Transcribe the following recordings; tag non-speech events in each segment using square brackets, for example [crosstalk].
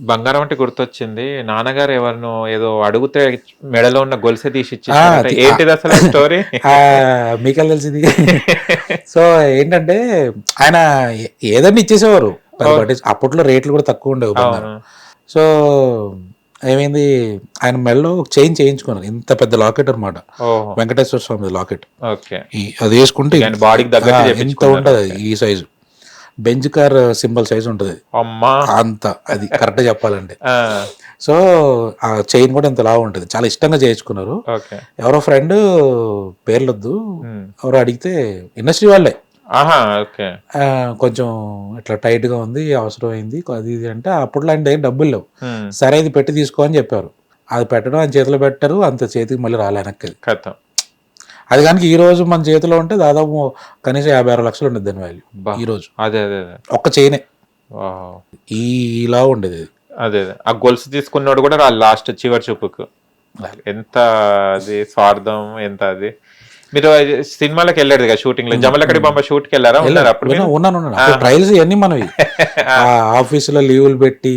బంగారం అంటే గుర్తొచ్చింది. నాన్నగారు ఎవరినో ఏదో అడిగితే మెడలో ఉన్న గొలుసే తీసి ఏంటిది అసలు స్టోరీ మీకెళ్ళ తెలిసింది? సో ఏంటంటే ఆయన ఏదన్నా ఇచ్చేసేవారు. అప్పట్లో రేట్లు కూడా తక్కువ ఉండేవి సో ఏమైంది? ఆయన మెడలో చైన్ చేయించుకున్నారు. ఇంత పెద్ద లాకెట్ అన్నమాట. ఓహో. వెంకటేశ్వర స్వామి లాకెట్. అది వేసుకుంటే బాడీకి ఇంత చేపించుకున్నారు. ఉంటది ఈ size. Benz car symbol size ఉంటది. అమ్మా. అంత అది కరెక్ట్ చెప్పాలంటే. సో ఆ చైన్ కూడా ఇంత లావు ఉంటుంది. చాలా ఇష్టంగా చేయించుకున్నారు. ఎవరో ఫ్రెండ్ పేర్లొద్దు. ఎవరో అడిగితే ఇండస్ట్రీ వాళ్ళే. కొంచెం ఇట్లా టైట్గా ఉంది అవసరమైంది అది ఇది అంటే అప్పట్లో ఆయన దగ్గర డబ్బులు లేవు. సరే ఇది పెట్టి తీసుకో అని చెప్పారు. అది పెట్టడం ఆయన చేతిలో పెట్టారు అంత చేతికి మళ్ళీ రాలే వెనక్కి అది. కనుక ఈ రోజు మన చేతిలో ఉంటే దాదాపు కనీసం యాభై ఆరు లక్షలు ఉండేది దాని వాల్యూ. ఈ రోజు. అదే అదే ఒక్క చైనే. ఇలా ఉండేది అది. ఆ గొలుసు తీసుకున్నాడు కూడా లాస్ట్ చివరి చూపుకు. ఎంత అది స్వార్థం ఎంత అది. మీరు సినిమాలకు వెళ్ళారు కదా షూటింగ్లో? జమలకడి బొమ్మ షూట్కి వెళ్ళారా? ఉన్నారు అప్పుడు? ఉన్నాను ఉన్నాను. ట్రయల్స్ ఇవన్నీ మనవి. [laughs] ఆ ఆఫీసులో లీవులు పెట్టి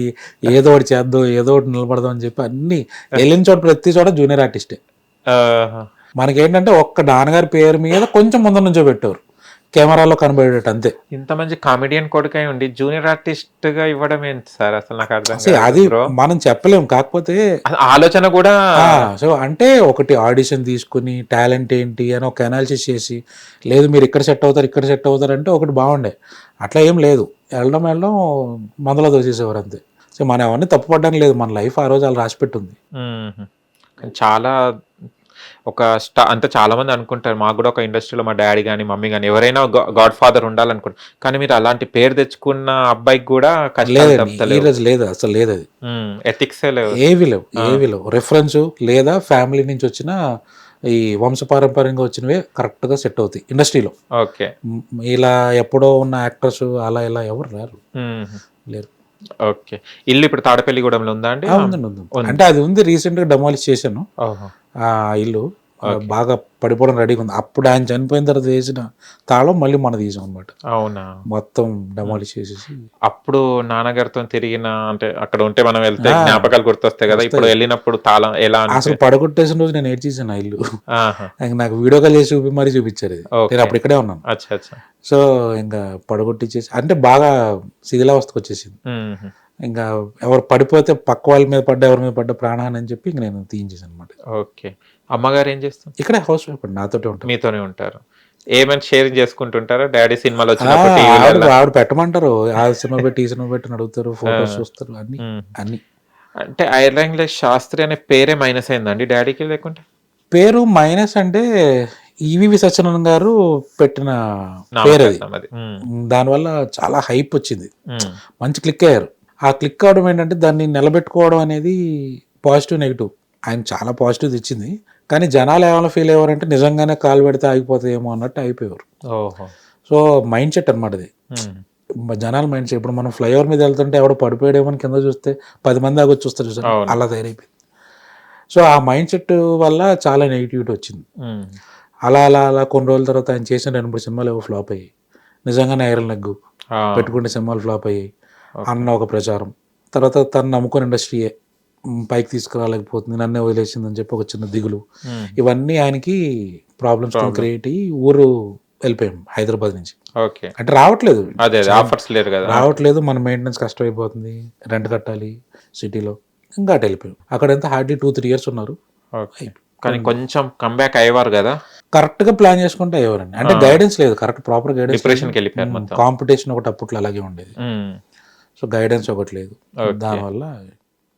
ఏదో ఒకటి చేద్దాం ఏదో ఒకటి నిలబడదాం అని చెప్పి అన్ని [laughs] వెళ్ళిన చోట ప్రతి చోట జూనియర్ ఆర్టిస్టే. మనకేంటంటే ఒక్క నాన్నగారి పేరు మీద కొంచెం ముందు నుంచో పెట్టారు. కెమెరాలో కనబడేటట్టు అంతే. ఇంత మంచి కామెడియన్ కొడుకై ఉండి జూనియర్ ఆర్టిస్ట్గా ఇవ్వడం ఏంటి సార్? అసలు నాకు అర్థం అది. మనం చెప్పలేం. కాకపోతే ఆలోచన కూడా సో అంటే ఒకటి ఆడిషన్ తీసుకుని టాలెంట్ ఏంటి అని ఒక అనాలిసిస్ చేసి లేదు మీరు ఇక్కడ సెట్ అవుతారు ఇక్కడ సెట్ అవుతారు అంటే ఒకటి బాగుండే. అట్లా ఏం లేదు. వెళ్ళడం వెళ్ళడం మందులో దోసేసేవారు అంతే. సో మనం అవన్నీ తప్పుపడడానికి లేదు. మన లైఫ్ ఆ రోజు అలా రాసి పెట్టుంది మ్మ్. కానీ చాలా ఒక స్టా అంటే చాలా మంది అనుకుంటారు. మాకు కూడా ఒక ఇండస్ట్రీలో మా డాడీ కానీ మమ్మీ కానీ ఎవరైనా గాడ్ ఫాదర్ ఉండాలనుకుంటారు. కానీ మీరు అలాంటి పేరు తెచ్చుకున్న అబ్బాయికి కూడా రోజు లేదు అసలు లేదు అది. ఎథిక్సే లేవు. ఏవి లేవు ఏవి లేవు. రెఫరెన్స్ లేదా ఫ్యామిలీ నుంచి వచ్చిన ఈ వంశపారంపర్యంగా వచ్చినవే కరెక్ట్గా సెట్ అవుతాయి ఇండస్ట్రీలో. ఓకే. ఇలా ఎప్పుడో ఉన్న యాక్టర్స్ అలా ఇలా ఎవరు రారు. లేరు. ఓకే. ఇల్లు ఇప్పుడు తాడపల్లిగూడెంలో ఉందా అండి? అంటే అది ఉంది రీసెంట్గా డెమాలిష్ చేశాను. ఆ ఇల్లు బాగా పడిపోవడం రెడీగా ఉంది. అప్పుడు ఆయన చనిపోయిన తర్వాత వేసిన తాళం మళ్ళీ మన తీసాం అనమాట అవునా? మొత్తం డెమాలిష్ చేసేసి. అప్పుడు నాన్నగారితో తిరిగిన అంటే అక్కడ ఉంటే మనం వెళ్తే జ్ఞాపకాలు గుర్తొస్తాయి కదా. ఇప్పుడు వెళ్ళినప్పుడు తాళం ఎలా అసలు పడగొట్టేసిన రోజు నేను ఏడ్ చేశాను ఆ ఇల్లు నాకు వీడియో కాల్ చేసి చూపి మరీ చూపించారు. నేను అప్పుడు ఇక్కడే ఉన్నాను. అచ్చా అచ్చా. సో ఇంకా పడగొట్టించేసి అంటే బాగా శిథిలావస్థకు వచ్చేసింది. ఇంకా ఎవరు పడిపోతే పక్క వాళ్ళ మీద పడ్డ ఎవరి మీద పడ్డ ప్రాణహాని అని చెప్పి ఇంక నేను తీయించేసాను అనమాట ఓకే. అమ్మగారు ఏం చేస్తుంది ఇక్కడే హౌస్ వైఫ్ అండి నాతోటే ఉంటాను మీతోనే ఉంటారు. ఏమైనా షేరింగ్ చేసుకుంటుంటారా? డాడీ సినిమాలు వచ్చినప్పుడు ఆవిడ పెట్టమంటారు. ఆ సినిమా పెట్టి ఈ సినిమా పెట్టి అడుగుతారు ఫోటోస్ చూస్తారు అన్ని అన్ని. అంటే ఐర్లాండ్ శాస్త్రి అనే పేరే మైనస్ అయిందండి డాడీకి లేకుంటే? పేరు మైనస్ అంటే ఈవివి సత్యనారాయణ గారు పెట్టిన పేరు అది. దానివల్ల చాలా హైప్ వచ్చింది. మంచి క్లిక్ అయ్యారు. ఆ క్లిక్ అవడం ఏంటంటే దాన్ని నిలబెట్టుకోవడం అనేది పాజిటివ్ నెగిటివ్. ఆయన చాలా పాజిటివ్ ఇచ్చింది కానీ జనాలు ఏమైనా ఫీల్ అయ్యారంటే నిజంగానే కాలు పెడితే ఆగిపోతాయేమో అన్నట్టు అయిపోయారు సో మైండ్ సెట్ అనమాట అది. జనాల మైండ్ సెట్. ఇప్పుడు మనం ఫ్లైఓవర్ మీద వెళ్తుంటే ఎవడో పడిపోయాడేమో అని కింద చూస్తే పది మంది వచ్చి చూస్తారు చూసారా? అవును. అలా తయారైపోయింది. సో ఆ మైండ్ సెట్ వల్ల చాలా నెగిటివిటీ వచ్చింది. అలా అలా అలా కొన్ని రోజుల తర్వాత ఆయన చేసిన రెండు మూడు సినిమాలు ఏవో ఫ్లాప్ అయ్యాయి. నిజంగానే ఐరన్ నెగ్గు ఆ, పెట్టుకునే సినిమాలు ఫ్లాప్ అయ్యాయి. అన్న ఒక ప్రచారం. తర్వాత తను నమ్ముకున్న ఇండస్ట్రీయే పైకి తీసుకురాలేకపోతుంది నన్నే వదిలేసిందని చెప్పి ఒక చిన్న దిగులు. ఇవన్నీ ఆయనకి ప్రాబ్లమ్స్ క్రియేట్ అయ్యి ఊరు వెళ్ళిపోయాం హైదరాబాద్ నుంచి. ఓకే. అంటే రావట్లేదు. అదే ఆఫర్స్ లేరు కదా. రావట్లేదు మన మెయింటెనెన్స్ కష్టమైపోతుంది రెంట్ కట్టాలి సిటీలో ఇంకా అటు వెళ్ళిపోయాం. అక్కడ ఎంత హార్డ్లీ టూ త్రీ ఇయర్స్ ఉన్నారు కానీ కొంచెం కంబ్యాక్ అయ్యేవారు కదా? కరెక్ట్గా ప్లాన్ చేసుకుంటే ఎవరండి అంటే గైడెన్స్ లేదు కరెక్ట్ ప్రాపర్ గైడెన్స్ డిప్రెషన్కి వెళ్ళిపోయారు మొత్తం. కాంపిటీషన్ ఒకటి అప్పట్లో అలాగే ఉండేది. సో గైడెన్స్ ఒకటి లేదు దానివల్ల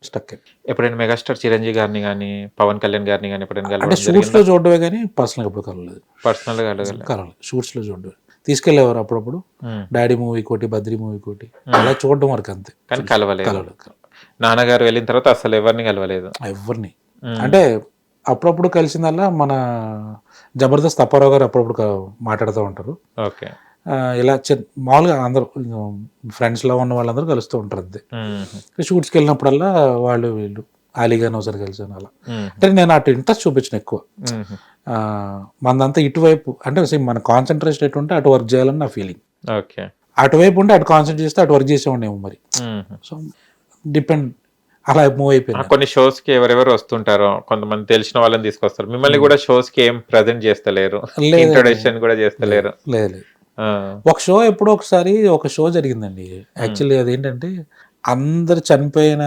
స్టక్ ఎప్పుడైనా మెగాస్టార్ చిరంజీవి గారిని కానీ పవన్ కళ్యాణ్ గారిని కానీ ఎప్పుడైనా అంటే కలవడం షూట్స్లో చూడడమే కానీ పర్సనల్ ఎప్పుడు కలవలేదు. పర్సనల్గా అడగల కలవలేదు. షూట్స్లో చూడడమే తీసుకెళ్ళేవారు అప్పుడప్పుడు. డాడీ మూవీ కోటి బద్రీ మూవీ కోటి. అలా చూడడం వరకు అంతే. కానీ కలవలేదు. కలవలేదు. నాన్నగారు వెళ్ళిన తర్వాత అసలు ఎవరిని కలవలేదు. ఎవరిని? మ్మ్. అంటే అప్పుడప్పుడు కలిసిందల్లా మన జబర్దస్త్ అప్పారావు గారు అప్పుడప్పుడు మాట్లాడుతూ ఉంటారు. ఓకే ఇలా చిన్న మామూలుగా అందరూ ఫ్రెండ్స్లో ఉన్న వాళ్ళందరూ కలుస్తూ ఉంటారు అంతే. షూట్స్కి వెళ్ళినప్పుడల్లా వాళ్ళు వీళ్ళు అలీగాన్ ఒకసారి కలిసాను అలా. అంటే నేను అటు ఇంట్రెస్ట్ చూపించిన ఎక్కువ. మనదంతా ఇటువైపు అంటే మన కాన్సన్ట్రేషన్ ఎటు ఉంటే అటు వర్క్ చేయాలని నా ఫీలింగ్. ఓకే. అటువైపు ఉంటే అటు కాన్సన్ట్రేట్ చేస్తే అటు వర్క్ చేసేవాడినేమో మరి. సో డిపెండ్ అలా మూవ్ అయిపోయింది. కొన్ని షోస్కి ఎవరెవరు వస్తుంటారో కొంతమంది తెలిసిన వాళ్ళని తీసుకొస్తారు. మిమ్మల్ని కూడా షోస్కి ఏం ప్రజెంట్ చేస్తలేరు. లేదు. ఇంట్రొడక్షన్ కూడా చేస్తలేరు. లేదు. ఒక షో ఎప్పుడో ఒకసారి ఒక షో జరిగిందండి. యాక్చువల్లీ అదేంటంటే అందరు చనిపోయిన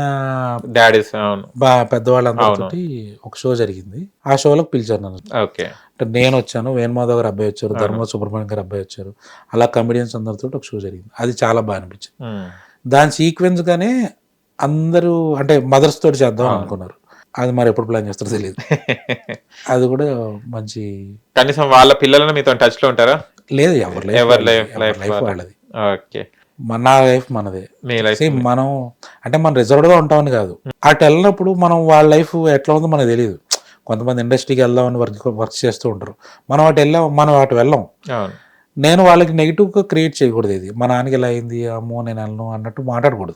డాడీస్ బా పెద్దవాళ్ళందరితోటి ఒక షో జరిగింది. ఆ షోలోకి పిలిచారు నన్ను. ఓకే. అంటే నేను వచ్చాను వేణుమాధవ్ గారు అబ్బాయి వచ్చారు ధర్మ సుబ్రహ్మణ్యం గారు అబ్బాయి వచ్చారు. అలా కమెడియన్స్ అందరితో ఒక షో జరిగింది. అది చాలా బాగా అనిపించింది. దాని సీక్వెన్స్ గానే అందరూ అంటే మదర్స్ తోటి చేద్దాం అనుకున్నారు. అది మరి ఎప్పుడు ప్లాన్ చేస్తారో తెలియదు. [laughs] అది కూడా మంచి కనీసం వాళ్ళ పిల్లలను మీతో టచ్లో ఉంటారా? లేదు ఎవరి ఎవరి లైఫ్ వాళ్ళది. ఓకే. మన లైఫ్ మనదే. మీ లైఫ్ మనం అంటే మనం రిజర్వ్డ్గా ఉంటామని కాదు. అటు వెళ్ళినప్పుడు మనం వాళ్ళ లైఫ్ ఎట్లా ఉందో మనకు తెలియదు. కొంతమంది ఇండస్ట్రీకి వెళ్దామని వర్క్ వర్క్ చేస్తూ ఉంటారు. మనం అటు వెళ్ళాం మనం అటు వెళ్ళాం. నేను వాళ్ళకి నెగిటివ్గా క్రియేట్ చేయకూడదు ఇది. మా నాన్నకి ఇలా అయింది అమ్మో నేను వెళ్ళను అన్నట్టు మాట్లాడకూడదు.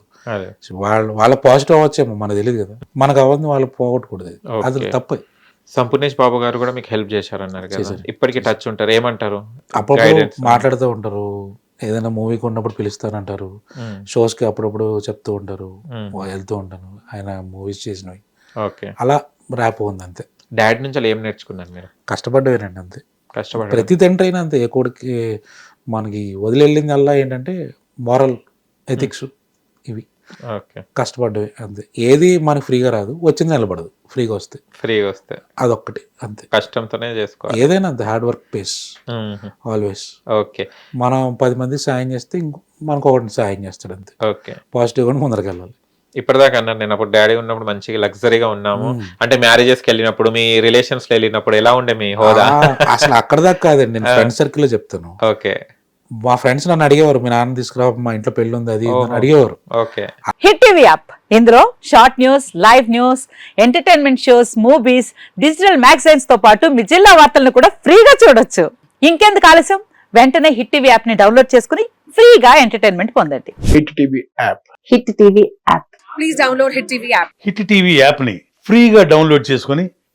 వాళ్ళు వాళ్ళ పాజిటివ్ అవ్వచ్చేమో మనకు తెలియదు కదా. మనకు అవ్వదు వాళ్ళు పోగొట్టకూడదు అది. తప్పు. సంపూర్ణేష్ బాబు గారు కూడా మీకు హెల్ప్ చేశారన్నారు కదా. ఇప్పటికీ టచ్ ఉంటారు. ఏమంటారు? అప్పుడప్పుడు Guidance. మాట్లాడుతూ ఉంటారు. ఏదైనా మూవీకి ఉన్నప్పుడు పిలుస్తానంటారు. షోస్కి అప్పుడప్పుడు చెప్తూ ఉంటారు. వెళ్తూ ఉంటాను. ఆయన మూవీస్ చేసినవి. ఓకే. అలా ర్యాప్ ఉంది అంతే డాడీ నుంచి అలా ఏం నేర్చుకున్నారు మీరు? కష్టపడ్డవేనండి అంతే. కష్టపడి ప్రతి తండ్రి అయినా అంతే. ఏ కొడుకు మనకి వదిలేళ్ళింది అల్లా ఏంటంటే మారల్ ఎథిక్స్ కష్టపడ్డవి అంతే. ఏది మనకి ఫ్రీగా రాదు. వచ్చింది నిలబడదు. ఫ్రీగా వస్తే. ఫ్రీగా వస్తే. అదొక్కటి. అంతే. కష్టంతోనే చేసుకోవాలి. ఏదైనా అంతే. Hard work pays. Always. Okay. మనం పది మందికి సాయం చేస్తే ఇంకో మనకు ఒకటి సాయం చేస్తాడు అంతే. ఓకే. పాజిటివ్గా ముందరికి వెళ్ళాలి. ఇప్పటిదాకా అన్నారు నేను అప్పుడు డాడీ ఉన్నప్పుడు మంచిగా లగ్జరీగా ఉన్నాము. అంటే మ్యారేజెస్కి వెళ్ళినప్పుడు మీ రిలేషన్స్ వెళ్ళినప్పుడు ఎలా ఉండే మీ హోదా? అసలు అక్కడ దాకా కాదండి. నేను [laughs] ఫ్రెండ్ సర్కిల్లో చెప్తాను. ఓకే. మా ఫ్రెండ్స్ నన్ను అడిగేవారు మీ నాన్న తీసుకురా మా ఇంట్లో పెళ్ళి ఉంది అది ఇది అని అడిగేవారు. ఓకే. Hit TV app. ఇందులో short news live news entertainment shows movies digital మ్యాగజైన్స్తో పాటు మీ జిల్లా వార్తలను కూడా ఫ్రీగా చూడొచ్చు. ఇంకెందుకు ఆలస్యం? వెంటనే హిట్ టీవీ యాప్ని డౌన్లోడ్ చేసుకుని ఫ్రీగా ఎంటర్టైన్మెంట్ పొందండి. Hit TV app. Hit TV app. Hit TV యాప్ని ఫ్రీగా డౌన్లోడ్ చేసుకొని